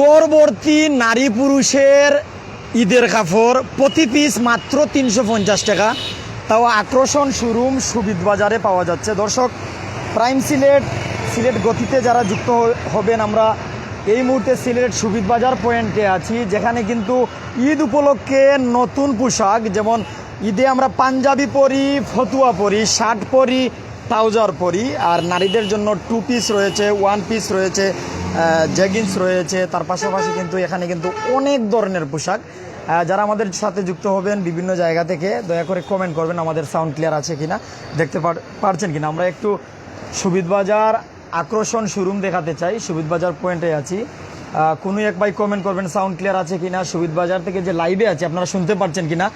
গড়বর্তী নারী পুরুষের ঈদের কাপড় প্রতি পিস মাত্র তিনশো পঞ্চাশ টাকা। তাও আকর্ষণ শোরুম সুবিধ বাজারে পাওয়া যাচ্ছে। দর্শক প্রাইম সিলেট সিলেট গতিতে যারা যুক্ত হবেন আমরা এই মুহূর্তে সিলেট সুবিদ বাজার পয়েন্টে আছি, যেখানে কিন্তু ঈদ উপলক্ষে নতুন পোশাক, যেমন ঈদে আমরা পাঞ্জাবি পরি, ফতুয়া পরি, শার্ট পরি ট্রাউজার পরি আর নারীদের জন্য টু পিস রয়েছে ওয়ান পিস রয়েছে জেগিন্স রয়েছে। তার পাশাপাশি কিন্তু এখানে কিন্তু অনেক ধরনের পোশাক। যারা আমাদের সাথে যুক্ত হবেন বিভিন্ন জায়গা থেকে, দয়া করে কমেন্ট করবেন আমাদের সাউন্ড ক্লিয়ার আছে কিনা। দেখতে পার- পারছেন কিনা? আমরা একটু সুবিধ বাজার আকর্ষণ শোরুম দেখাতে চাই। সুবিধ বাজার পয়েন্টে আছি। কোনো এক ভাই কমেন্ট করবেন সাউন্ড ক্লিয়ার আছে কিনা? সুবিধ বাজার থেকে যে লাইভে আছে, আপনারা শুনতে পারছেন কিনা?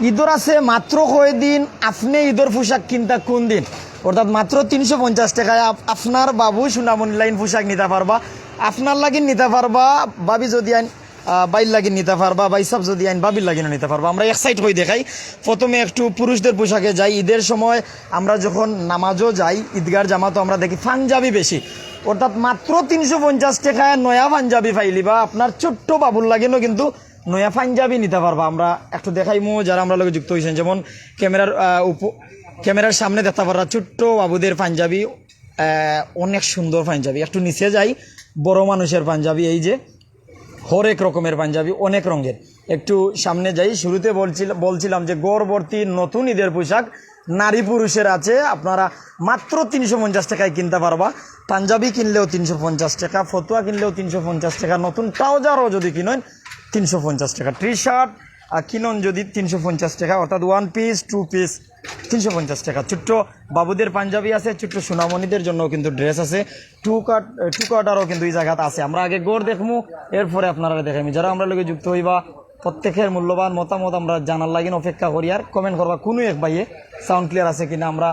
ঈদর আছে মাত্র কয় দিন আপনি ঈদর পোশাক কিনতা কোন দিন? অর্থাৎ মাত্র তিনশো পঞ্চাশ টাকায় আপনার বাবু সুনামনি লাইন পোশাক নিতে পারবা। আপনার লাগিন নিতে পারবা, বাবি যদি আইন বাইর লাগিন নিতে পারবা, বাই সব যদি আইন বাবির লাগিনও নিতে পারবা। আমরা এক সাইড হয়ে দেখাই। প্রথমে একটু পুরুষদের পোশাকে যাই। ঈদের সময় আমরা যখন নামাজও যাই, ঈদগার জামাতো, আমরা দেখি পাঞ্জাবি বেশি। অর্থাৎ মাত্র তিনশো পঞ্চাশ টাকায় নয়া পাঞ্জাবি ফাইলি বা আপনার ছোট্ট বাবুর লাগিনও কিন্তু নয়া পাঞ্জাবি নিতে পারবা। আমরা একটু দেখাইমো, যারা আমরা লগে যুক্ত হয়েছেন যেমন ক্যামেরার উপ ক্যামেরার সামনে দেখতে পারবা ছোট্ট বাবুদের পাঞ্জাবি অনেক সুন্দর পাঞ্জাবি। একটু নিচে যাই, বড় মানুষের পাঞ্জাবি এই যে, হরেক রকমের পাঞ্জাবি, অনেক রঙের। একটু সামনে যাই, শুরুতে বলছিল বলছিলাম যে গড়বর্তী নতুন ঈদের পোশাক, নারী পুরুষের আছে, আপনারা মাত্র তিনশো পঞ্চাশ টাকায় কিনতে পারবা। পাঞ্জাবি কিনলেও তিনশো পঞ্চাশ টাকা, ফতুয়া কিনলেও তিনশো পঞ্চাশ টাকা, নতুন ট্রাউজারও যদি কিনেন, তিনশো পঞ্চাশ টাকা। টি শার্ট কিনন যদি তিনশো পঞ্চাশ টাকা, অর্থাৎ ওয়ান পিস টু পিস তিনশো পঞ্চাশ টাকা। ছোট্ট বাবুদের পাঞ্জাবি আছে, ছোট্ট সোনামণিদের জন্য কিন্তু ড্রেস আছে। টু কাট টু কাটারও কিন্তু এই জায়গাতে আছে। আমরা আগে গড় দেখব এরপরে আপনারা দেখামি যারা আমরা লোকে যুক্ত হইবা, প্রত্যেকের মূল্যবান মতামত আমরা জানার লাগিন অপেক্ষা করি আর কমেন্ট করবা কোনো এক ভাইয়ে সাউন্ড ক্লিয়ার আছে কিনা আমরা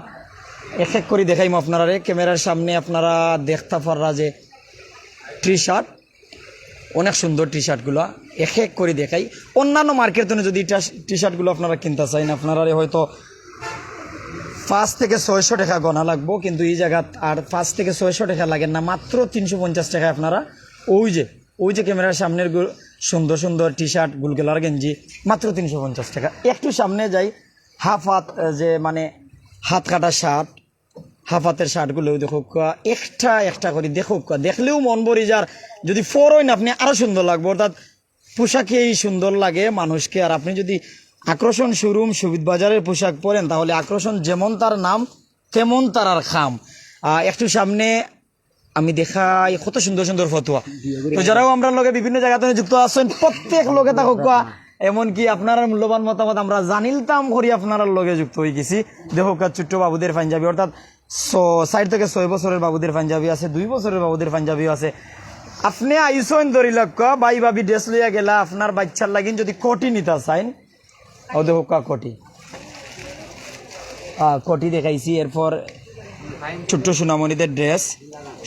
এক এক করে দেখাইমো আপনারা ক্যামেরার সামনে আপনারা দেখতে পাররা যে টি শার্ট অনেক সুন্দর টি শার্টগুলো এক এক করে দেখাই। অন্যান্য মার্কেট যদি টি শার্টগুলো আপনারা কিনতে চাইন আপনারা হয়তো পাঁচ থেকে ছয়শো টাকা গনা লাগবো, কিন্তু এই জায়গাত আর পাঁচ থেকে ছয়শো টাকা লাগে না, মাত্র তিনশো পঞ্চাশ টাকায় আপনারা। ওই যে ওই যে ক্যামেরার সামনের সুন্দর সুন্দর টি শার্ট গুলগেলার গেঞ্জি, মাত্র তিনশো পঞ্চাশ টাকা। একটু সামনে যাই হাফ হাত যে মানে হাত কাটা শার্ট হাফ হাতের শার্টগুলোও দেখো একটা একটা করে দেখো দেখলেও মন ভরি যার যদি ফোর হইন আপনি আরও সুন্দর লাগবে, অর্থাৎ পোশাকেই সুন্দর লাগে মানুষকে। আর আপনি যদি আকর্ষণ শোরুম সুবিদ বাজারের পোশাক পরেন, তাহলে আকর্ষণ যেমন তার নাম, তেমন তার আর খাম। একটু সামনে আমি দেখাই কত সুন্দর সুন্দর ফতুয়া। তো যারাও আমরা লগে বিভিন্ন জায়গাতে যুক্ত আছেন, প্রত্যেক লোকে থাকুক এমনকি আপনার মূল্যবান মতামত আমরা জানিলতাম করি আপনার লগে যুক্ত হয়ে গেছি। দেখুক ছোট্ট বাবুদের পাঞ্জাবি, অর্থাৎ সাইড থেকে ছয় বছরের বাবুদের পাঞ্জাবি আছে, দুই বছরের বাবুদের পাঞ্জাবিও আছে। আপনি আইসন ধরি লক্ষ বাই বাবি ড্রেস লইয়া গেলা, আপনার বাচ্চার লাগিন যদি কোটি নিতে চাইন ও দেখুক কোটি। আহ, কোটি দেখাইছি। এরপর ছোট্ট সোনামণিদের ড্রেস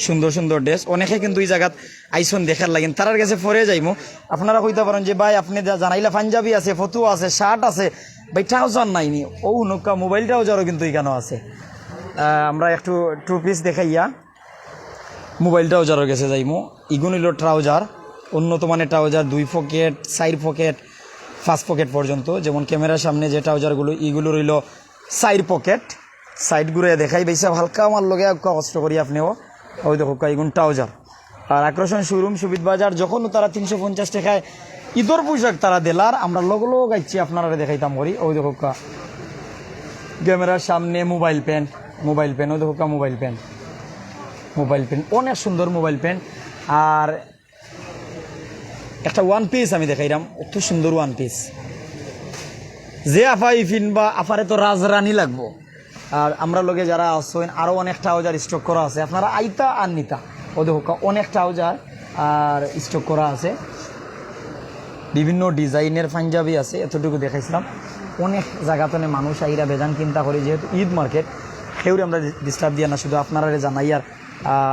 সুন্দর সুন্দর ড্রেস অনেকে কিন্তু এই জায়গাত আইসন দেখার লাগেন তারার কাছে ফরে যাইমু। আপনারা কইতে পারেন যে ভাই আপনি জানাইলা পাঞ্জাবি আছে ফতু আছে শার্ট আছে। ভাই ট্রাউজার নাইনি ও নৌকা মোবাইল ট্রাউজারও কিন্তু এখানেও আছে। আমরা একটু টু পিস দেখাইয়া মোবাইল ট্রাউজারও গেছে যাইমু। ইগুন হইল ট্রাউজার উন্নত মানের ট্রাউজার দুই pocket side pocket first pocket পর্যন্ত, যেমন ক্যামেরার সামনে যে ট্রাউজারগুলো ইগুলো রইল সাইড পকেট। সাইড ঘুরে দেখাই, বেশি হালকা আমার লগে কষ্ট করি আপনিও। ওই দেখো ইগুন ট্রাউজার। আর আকর্ষণ শোরুম, সুবিধ বাজার, যখন তারা তিনশো পঞ্চাশ টাকায় ঈদর পোশাক তারা দিলার আমরা লগ লগ আইছি আপনারা দেখাইতাম করি। ওই দেখো ক্যামেরার সামনে মোবাইল প্যান মোবাইল প্যান ওই দেখো মোবাইল প্যান মোবাইল পেন, অনেক সুন্দর মোবাইল প্যান আর একটা ওয়ান পিস আমি দেখাইলাম, অত সুন্দর ওয়ান পিস যে আফা ইফিন বা আফারে তো রাজরানী লাগবো। আর আমরা লোকে যারা আসছেন আরও অনেক ট্রাউজার স্টক করা আছে। আপনারা আইতা আর নিতা। ও দেখো অনেক ট্রাউজার আর স্টক করা আছে। বিভিন্ন ডিজাইনের পাঞ্জাবি আছে, এতটুকু দেখাইছিলাম। অনেক জায়গাতে মানুষ আইরা বেজান চিন্তা করি, যেহেতু ঈদ মার্কেট। সেউরে আমরা ডিস্টার্ব দিয়া না, শুধু আপনারা জানাই আর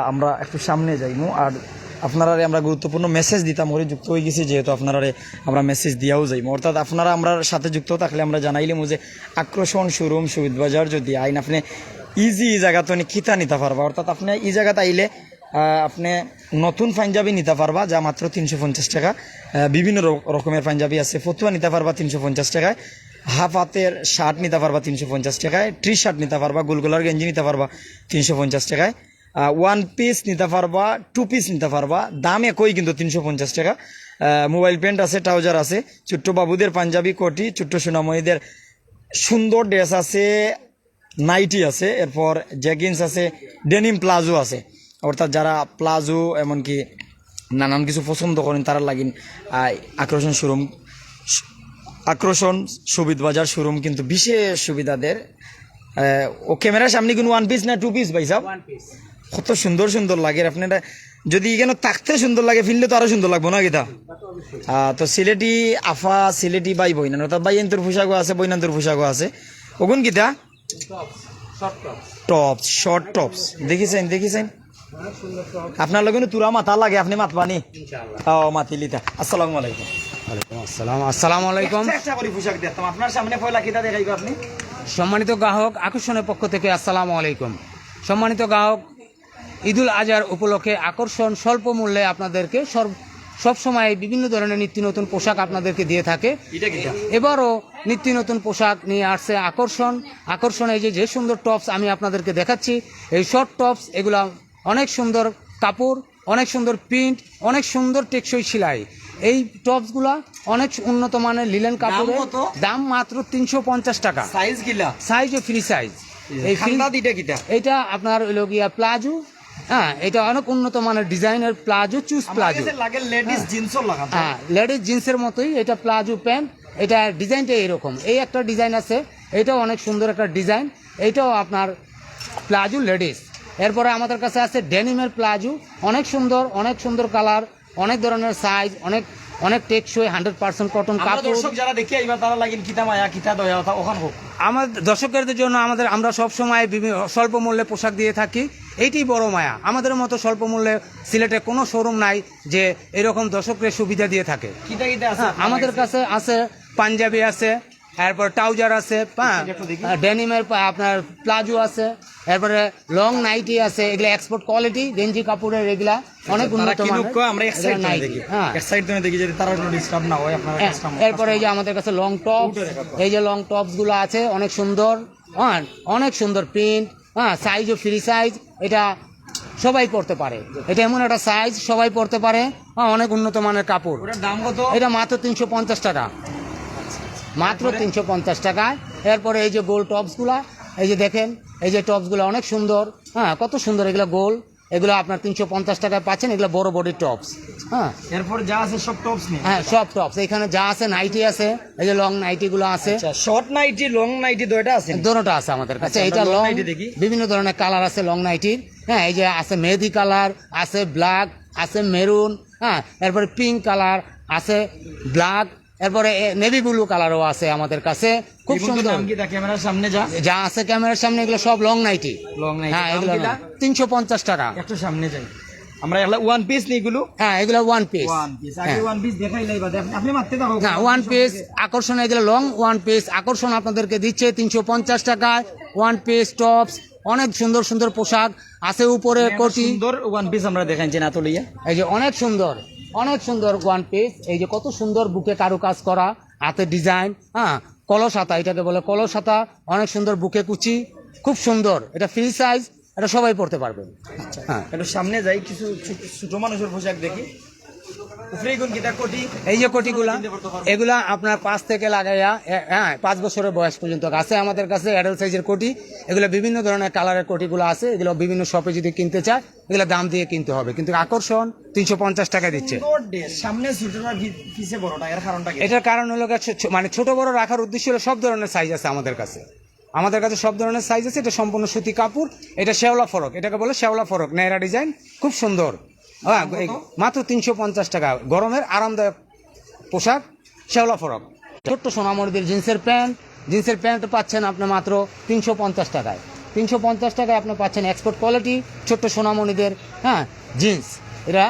আমরা একটু সামনে যাইমু। আর আপনারা আমরা গুরুত্বপূর্ণ মেসেজ দিতাম, ওরে যুক্ত হয়ে গেছি যেহেতু আপনারা আমরা মেসেজ দিয়াও যাইমু। অর্থাৎ আপনারা আমরা সাথে যুক্ত থাকলে আমরা জানাইলাম যে আকর্ষণ শোরুম সুবিধ বাজার যদি আইন আপনি ইজি এই জায়গাতে কিতা নিতে পারবা। অর্থাৎ আপনি এই জায়গাতে আইলে আপনি নতুন পাঞ্জাবি নিতে পারবা, যা মাত্র তিনশো পঞ্চাশ টাকা। বিভিন্ন রকমের পাঞ্জাবি আছে, ফতুয়া নিতে পারবা তিনশো পঞ্চাশ টাকায় হাফ হাতের শার্ট নিতে পারবা তিনশো পঞ্চাশ টাকায় ট্রি শার্ট নিতে পারবা, গোলগোলার গেঞ্জি নিতে পারবা তিনশো পঞ্চাশ টাকায়। ওয়ান পিস নিতে পারবা টু পিস নিতে পারবা। দাম একই কিন্তু তিনশো পঞ্চাশ টাকা। মোবাইল প্যান্ট আছে ট্রাউজার আছে। ছোট্ট বাবুদের পাঞ্জাবি কোটি, ছোট্ট সোনাময়ীদের সুন্দর ড্রেস আছে নাইটি আছে, এরপর জ্যাগিন্স আছে ডেনিম প্লাজো আছে। অর্থাৎ যারা প্লাজো এমনকি নানান কিছু পছন্দ করেন, তারা লাগিন আকর্ষণ শোরুম, আকর্ষণ সুবিধ বাজার শোরুম কিন্তু বিশেষ সুবিধাদের। ও ক্যামেরার সামনে কিন্তু ওয়ান পিস না টু পিস ভাই সাহেব কত সুন্দর সুন্দর লাগে আপনারা যদি এখানে থাকতে সুন্দর লাগে ফিরলে তো আরও সুন্দর লাগবো না গীতা? তো সিলেটি আফা সিলেটি বাই বইনান অর্থাৎ বাইয়ান্তর পোশাকও আছে বইনান্তর পোশাকও আছে। ওগুন গীতা? Tops short tops. দেখিছেন দেখিছেন? আপনার লগে তুরা মাথা লাগে আপনি মাতবানি ও মাতিলিতা আসসালামু আলাইকুম। ওয়ালাইকুম আসসালাম। আসসালামু আলাইকুম। একটা পোশাক দেখতাম আপনার সামনে পয়লা কিতা দেখাইবো আপনি। সম্মানিত গ্রাহক আকর্ষণের পক্ষ থেকে আসসালামু আলাইকুম। সম্মানিত গ্রাহক ঈদুল আজহার উপলক্ষে আকর্ষণ স্বল্প মূল্যে আপনাদেরকে সব- সবসময় বিভিন্ন ধরনের নিত্য নতুন পোশাক আপনাদেরকে দিয়ে থাকে। এবারও নিত্য নতুন পোশাক নিয়ে আসছে আকর্ষণ। আকর্ষণ এই যে যে সুন্দর টপস আমি আপনাদেরকে দেখাচ্ছি এই শর্ট টপস এগুলা অনেক সুন্দর কাপড় অনেক সুন্দর প্রিন্ট অনেক সুন্দর টেকসই সেলাই। এই টপসগুলা অনেক উন্নত মানের লিলেন কাপড়ের কত? দাম মাত্র তিনশো পঞ্চাশ টাকা। সাইজ গিলা? সাইজ ও ফ্রি সাইজ এই free- ঠান্ডা দিটা কিটা? এটা আপনার গিয়া প্লাজো হ্যাঁ এটা অনেক উন্নত মানের ডিজাইনের প্লাজো চুজ প্লাজো লাগে লেডিস জিন্সও লাগাতে হ্যাঁ লেডিস জিন্সের মতোই এটা প্লাজো প্যান্ট এটা ডিজাইনটা এরকম। এই একটা ডিজাইন আছে এটাও অনেক সুন্দর একটা ডিজাইন এটাও আপনার প্লাজো লেডিস এরপরে আমাদের কাছে আছে ডেনিমের প্লাজো অনেক সুন্দর অনেক সুন্দর কালার অনেক ধরনের সাইজ অনেক অনেক টেকসই হান্ড্রেড পার্সেন্ট কটন কাপড়। দর্শক যারা দেখি আইবা তারা লাগিন কিতা মায়া কিতা দয়া ওখান হোক। আমার দর্শকদের জন্য আমাদের আমরা সব সময় বিভিন্ন স্বল্প মূল্যে পোশাক দিয়ে থাকি। এইটি বড় মায়া। আমাদের মতো স্বল্প মূল্যে সিলেটে কোনো শোরুম নাই যে এরকম দর্শকদের সুবিধা দিয়ে থাকে। হ্যাঁ, আমাদের কাছে আছে পাঞ্জাবি আছে এরপর ট্রাউজার আছে হ্যাঁ একটু ডেনিমের আপনার প্লাজো আছে এরপরে লং নাইটি আছে এগুলা এক্সপোর্ট কোয়ালিটি গেঞ্জি কাপড়ের এগুলা অনেক উন্নত হ্যাঁ। এরপরে এই যে আমাদের কাছে লং টপ এই যে লং টপসগুলো আছে অনেক সুন্দর অনেক সুন্দর প্রিন্ট হ্যাঁ সাইজ ও ফ্রি সাইজ এটা সবাই পড়তে পারে। এটা এমন একটা সাইজ সবাই পড়তে পারে। হ্যাঁ অনেক উন্নত মানের কাপড়। দাম কত? এটা মাত্র তিনশো পঞ্চাশ টাকা। মাত্র তিনশো পঞ্চাশ টাকায়। এরপরে এই যে গোল টপসগুলা এই যে দেখেন এই যে টপসগুলো অনেক সুন্দর। হ্যাঁ কত সুন্দর এগুলো গোল। এগুলো আপনার তিনশো পঞ্চাশ টাকায় পাচ্ছেন এগুলো বড় বডির টপস হ্যাঁ। এরপর যা আছে সব টপস নেই। হ্যাঁ সব টপস এখানে যা আছে নাইটি আছে এই যে লং নাইটি গুলো আছে। আচ্ছা শর্ট নাইটি লং নাইটি দুইটা আছে দোনোটা আছে আমাদের কাছে। আচ্ছা, এটা লং nighty দেখি। বিভিন্ন ধরনের কালার আছে লং নাইটির হ্যাঁ এই যে আছে মেহেদি কালার আছে ব্ল্যাক আছে মেরুন হ্যাঁ। এরপরে পিঙ্ক কালার আছে ব্ল্যাক এরপরে নেভি ব্লু কালারও আছে আমাদের কাছে। খুব সুন্দর। ক্যামেরার সামনে যা? যা আছে ক্যামেরার সামনে এগুলো সব লং নাইটি লং নাইটি হ্যাঁ এগুলো তিনশো পঞ্চাশ টাকা। একটু সামনে যাই। আমরা এগুলা ওয়ান পিস নেই এগুলো? হ্যাঁ এগুলো ওয়ান পিস ওয়ান পিস আগে ওয়ান পিস দেখাই লাইবা দেখ আপনি মারতে থাকো। না ওয়ান পিস আকর্ষণ এগুলো লং ওয়ান পিস আকর্ষণ আপনাদেরকে দিচ্ছে তিনশো পঞ্চাশ টাকায়। ওয়ান পিস টপস অনেক সুন্দর সুন্দর পোশাক। আছে উপরে কোটি। সুন্দর ওয়ান পিস আমরা দেখাইছি না তো এই যে অনেক সুন্দর। অনেক সুন্দর ওয়ান পিস এই যে কত সুন্দর বুকে কারুকাজ করা হাতে ডিজাইন হ্যাঁ কলস হাতা এটাকে বলে কলস হাতা অনেক সুন্দর বুকে কুচি খুব সুন্দর। এটা ফ্রি সাইজ এটা সবাই পড়তে পারবে। হ্যাঁ। একটু সামনে যাই কিছু ছোট- ছোট মানুষের পোশাক দেখি। এই যে কোটিগুলা, এগুলা আপনার পাঁচ থেকে লাগাইয়া হ্যাঁ পাঁচ বছরের বয়স পর্যন্ত আছে আমাদের কাছে অ্যাডাল্ট সাইজের কোটি। এগুলো বিভিন্ন ধরনের কালারের কোটিগুলো আছে, এগুলো বিভিন্ন শপে যদি কিনতে চায়, এগুলো দাম দিয়ে কিনতে হবে। কিন্তু আকর্ষণ, তিনশো পঞ্চাশ টাকা দিচ্ছে। এটার কারণ হলো মানে ছোট বড় রাখার উদ্দেশ্য হলো সব ধরনের সাইজ আছে আমাদের কাছে। আমাদের কাছে সব ধরনের সাইজ আছে, এটা সম্পূর্ণ সুতি কাপড়, এটা শেওলা ফরক, এটাকে বলে শেওলা ফরক নেয়রা ডিজাইন খুব সুন্দর। হ্যাঁ মাত্র তিনশো পঞ্চাশ টাকা। গরমের আরামদায়ক পোশাক শেওলা ফরক। ছোট্ট সোনামণিদের জিন্সের প্যান্ট। জিন্সের প্যান্ট পাচ্ছেন আপনি মাত্র তিনশো পঞ্চাশ টাকায়। তিনশো পঞ্চাশ টাকায় আপনি পাচ্ছেন এক্সপোর্ট কোয়ালিটি ছোট্ট সোনামণিদের হ্যাঁ জিন্স। এরা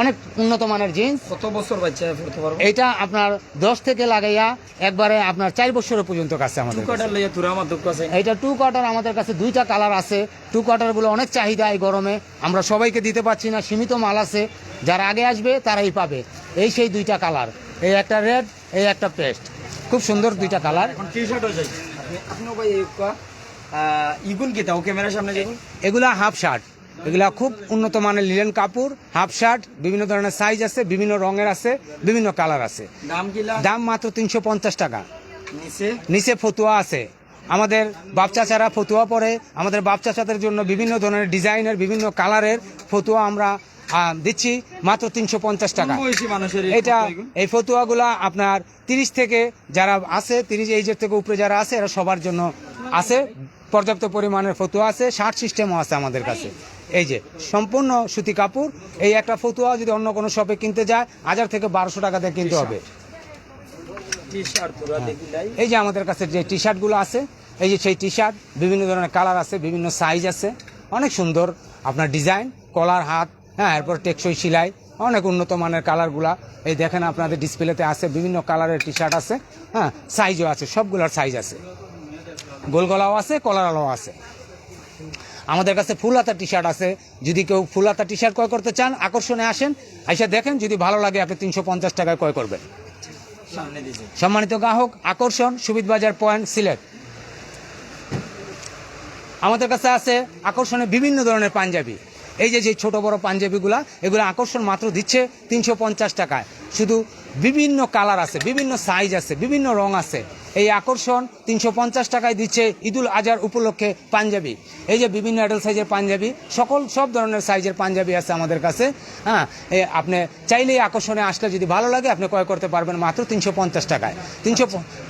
অনেক উন্নত মানের জিন্স। কত বছর বাচ্চা পড়তে পারব? এটা আপনার দশ থেকে লাগাইয়া একবারে আপনার চার বছরের পর্যন্ত কাছে আমাদের এইটা টু কোয়ার্টার আমাদের কাছে দুইটা কালার আছে। টু কোয়ার্টারগুলো অনেক চাহিদা এই গরমে। আমরা সবাইকে দিতে পারছি না সীমিত মাল আছে। যারা আগে আসবে তারাই পাবে। এই সেই দুইটা কালার। এই একটা রেড এই একটা পেস্ট। খুব সুন্দর দুইটা কালার। টি শার্ট আপনি ভাই ইগুন ক্যামেরার সামনে এগুলা হাফ শার্ট। এগুলা খুব উন্নত মানের লিলেন কাপড় হাফ শার্ট বিভিন্ন ধরনের সাইজ আছে বিভিন্ন রঙের আছে বিভিন্ন কালার আছে। দাম মাত্র তিনশো পঞ্চাশ টাকা। নিচে? ফতুয়া আছে। আমাদের বাপ চাচারা ফতুয়া পরে আমাদের বাপ চাচাদের জন্য বিভিন্ন ধরনের ডিজাইনের বিভিন্ন কালারের ফতুয়া আমরা দিচ্ছি মাত্র তিনশো পঞ্চাশ টাকা। এটা এই ফতুয়াগুলা আপনার তিরিশ থেকে যারা আছে তিরিশ এইজের থেকে উপরে যারা আছে এরা সবার জন্য আছে। পর্যাপ্ত পরিমাণের ফতুয়া আছে শার্ট সিস্টেমও আছে আমাদের কাছে। এই যে সম্পূর্ণ সুতি কাপড় এই একটা ফতুয়া যদি অন্য কোনো শপে কিনতে যায় হাজার থেকে বারোশো টাকাতে কিনতে হবে। লাই এই যে আমাদের কাছে যে টি শার্টগুলো আছে এই যে সেই টি শার্ট বিভিন্ন ধরনের কালার আছে বিভিন্ন সাইজ আছে। অনেক সুন্দর আপনার ডিজাইন কলার হাত হ্যাঁ এরপর টেকসই সেলাই অনেক উন্নত মানের কালারগুলা এই দেখেন আপনাদের ডিসপ্লেতে আছে বিভিন্ন কালারের টি শার্ট আছে হ্যাঁ সাইজও আছে সবগুলোর সাইজ আছে। গোল গলাও আছে কলারওয়ালাও আছে। আমাদের কাছে ফুল হাতা টি শার্ট আছে। যদি কেউ ফুল হাতা টি শার্ট ক্রয় করতে চান, আকর্ষণে আসেন। এসে দেখেন, যদি ভালো লাগে, আপনি তিনশো পঞ্চাশ টাকায় ক্রয় করবেন। সম্মানিত গ্রাহক, আকর্ষণ সুবিধ বাজার পয়েন্ট, সিলেট। আমাদের কাছে আছে আকর্ষণে বিভিন্ন ধরনের পাঞ্জাবি। এই যে যে ছোট বড় পাঞ্জাবিগুলা, এগুলো আকর্ষণ মাত্র দিচ্ছে তিনশো পঞ্চাশ টাকায়। শুধু বিভিন্ন কালার আছে, বিভিন্ন সাইজ আছে, বিভিন্ন রং আছে। এই আকর্ষণ তিনশো পঞ্চাশ টাকায় দিচ্ছে ঈদুল আজহার উপলক্ষে পাঞ্জাবি। এই যে বিভিন্ন অ্যাডাল সাইজের পাঞ্জাবি সকল সব ধরনের সাইজের পাঞ্জাবি আছে আমাদের কাছে। হ্যাঁ এ আপনি চাইলেই আকর্ষণে আসলে যদি ভালো লাগে আপনি ক্রয় করতে পারবেন মাত্র তিনশো পঞ্চাশ টাকায়। তিনশো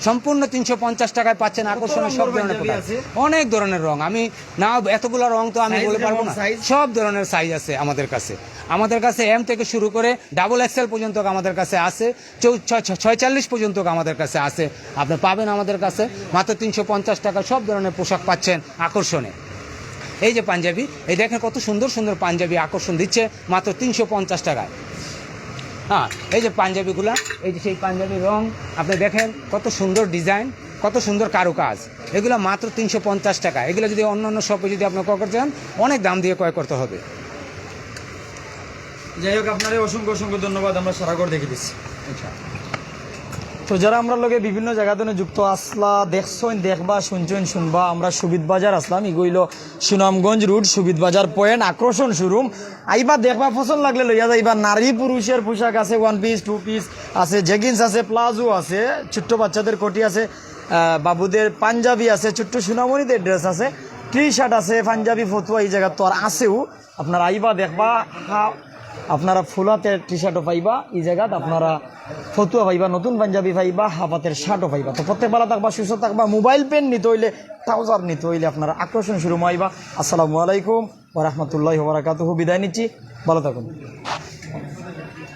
সম্পূর্ণ তিনশো পঞ্চাশ টাকায় পাচ্ছেন আকর্ষণে সব ধরনের? অনেক ধরনের রং। আমি না এতগুলো রং তো আমি বলে পারব না? সব ধরনের সাইজ আছে আমাদের কাছে। আমাদের কাছে এম থেকে শুরু করে ডাবল এক্সেল পর্যন্ত আমাদের কাছে আছে। ছয়চল্লিশ পর্যন্ত আমাদের কাছে আছে। আপনি পাবেন আমাদের কাছে। মাত্র তিনশো পঞ্চাশ টাকা সব ধরনের পোশাক পাচ্ছেন আকর্ষণে। এই যে পাঞ্জাবি এই দেখেন কত সুন্দর সুন্দর পাঞ্জাবি আকর্ষণ দিচ্ছে মাত্র তিনশো পঞ্চাশ টাকায়। হ্যাঁ এই যে পাঞ্জাবিগুলা এই যে সেই পাঞ্জাবি রং আপনি দেখেন কত সুন্দর ডিজাইন কত সুন্দর কারুকাজ। এগুলো মাত্র তিনশো পঞ্চাশ টাকা। এগুলো যদি অন্য অন্য শপে যদি আপনি ক্রয় করতে চান অনেক দাম দিয়ে ক্রয় করতে হবে। যাই হোক আপনার অসংখ্য অসংখ্য ধন্যবাদ আমরা সারা করে দেখে দিচ্ছি তো যারা আমরা লগে বিভিন্ন জায়গা থেকে যুক্ত আসলা দেখছেন দেখবা শুনছেন শুনবা, আমরা সুবিদ বাজার আসলাম। ইগইল সুনামগঞ্জ রুট সুবিদ বাজার পয়েন্ট, আকর্ষণ শোরুম আইবা দেখবা পছন্দ লাগলে লইয়া যাইবা। নারী, পুরুষের পোশাক আছে ওয়ান পিস টু পিস আছে জেগিন্স আছে প্লাজো আছে, ছোট্ট বাচ্চাদের কোটি আছে বাবুদের পাঞ্জাবি আছে, ছোট্ট সুনামণিদের ড্রেস আছে টি শার্ট আছে, পাঞ্জাবি, ফতুয়া এই জায়গা তো আর আছেও। আপনার আইবা দেখবা আপনারা ফুলাতে টি শার্টও পাইবা, এই জায়গাত আপনারা ফতুয়া পাইবা, নতুন পাঞ্জাবি পাইবা, হাফাতের শার্টও পাইবা। তো প্রত্যেক বেলা থাকবা, সুস্থ থাকবা মোবাইল পেন নিতে হইলে ট্রাউজার নিতে হইলে আপনারা আকর্ষণ শুরু মাইবা আসসালামু আলাইকুম ওরহমতুল্লাহ বরাকাত বিদায় নিচ্ছি, ভালো থাকুন।